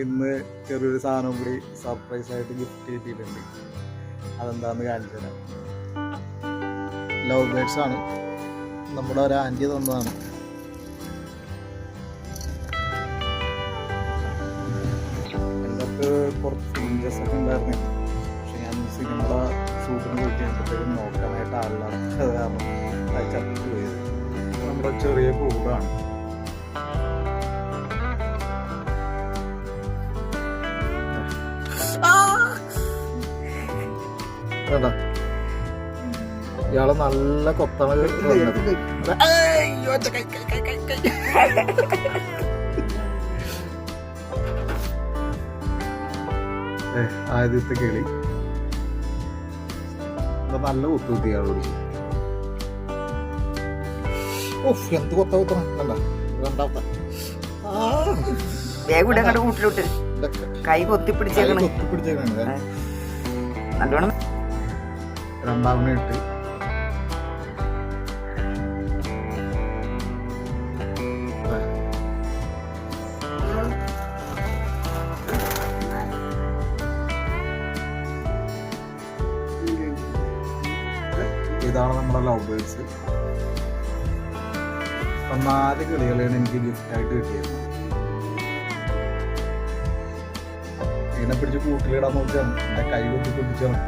ഇന്ന് ചെറിയൊരു സാധനം കൂടി സർപ്രൈസ് ആയിട്ട് ഗിഫ്റ്റ് കിട്ടിയിട്ടുണ്ട്. അതെന്താണെന്ന് കാണിച്ചു തരാം. ലവ് ബേഡ്സ് ആണ്. നമ്മുടെ ഒരു ആന്റി തന്നതാണ്. എന്റെ കുറച്ച് ചേഞ്ചസ് ഒക്കെ ഉണ്ടായിരുന്നു. പക്ഷെ ഞാൻ സിനിമയുടെ ഷൂട്ടിന് പോയിട്ട് കഴിഞ്ഞപ്പോഴത്തേക്കും നോക്കാനായിട്ട് ആളില്ലാത്തത് കാരണം അത് ചത്തു പോയത് നമ്മുടെ ചെറിയ കൂടാണ്. കേട്ടോ ഇയാളെ നല്ല കൊത്താണ് ആദ്യത്തെ കിളി. നല്ല കുത്തുകുത്തി ഇയാളോട് ഓഫ് എന്ത് കൊത്ത കുത്തണം? രണ്ടാമത്തെ. വേഗം ഇവിടെ അങ്ങോട്ട് കൂട്ടിലോട്ട്. കൈ കൊത്തി പിടിച്ചേക്കണ് കൊത്തി പിടിച്ചേക്കണേ നല്ലോണം ഇട്ട് ഇതാണ് നമ്മുടെ ലവ് ബേഴ്സ് നാല് കിളികളെയാണ് എനിക്ക് ഗിഫ്റ്റായിട്ട് കിട്ടിയത്. ഇതിനെ പിടിച്ച് കൂട്ടിലിടാൻ നോക്കിയാണ്. എന്റെ കൈ കൊത്തി പിടിച്ചാണ്